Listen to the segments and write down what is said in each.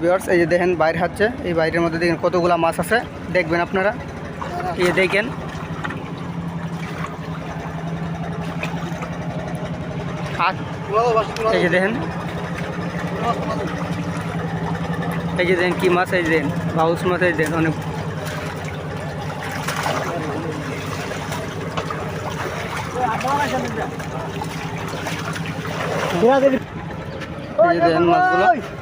Viewers এই যে দেখেন বাইরে হচ্ছে এই বাইরের মধ্যে দেখেন কতগুলা মাছ আছে। দেখবেন আপনারা। এই দেখেন। এই যে দেখেন। এই যে দেখেন কি মাছ, এই দেখেন, বাউস মাছ, এই দেখেন অনেক। মাছগুলো।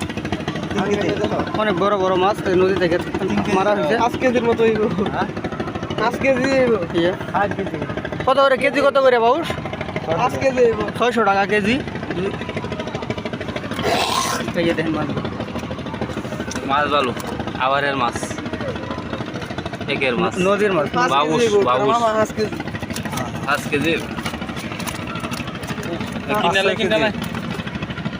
অনেক বড় বড় মাছ নদী থেকে মারা হয়েছে। পাঁচ কেজির মতো পাঁচ কেজি কত করে? কেজি কত করে বাউস পাঁচ কেজি ছয়শো টাকা কেজি। দেখেন মাছ ভালো। আবারের মাছ। একের মাছ। নদীর মাছ। বাবুস বাবুস। পাঁচ কেজি। পাঁচ কেজি। কিনালে কিনালে আমি তো বলবা এই যে দেখেন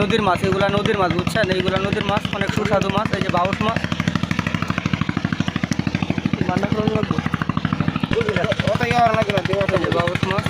নদীর মাছ এগুলা নদীর মাছ বুঝছেন? এইগুলা নদীর মাছ অনেক সুস্বাদু মাছ এই যে বাউস মাছ। বাউস মাছ।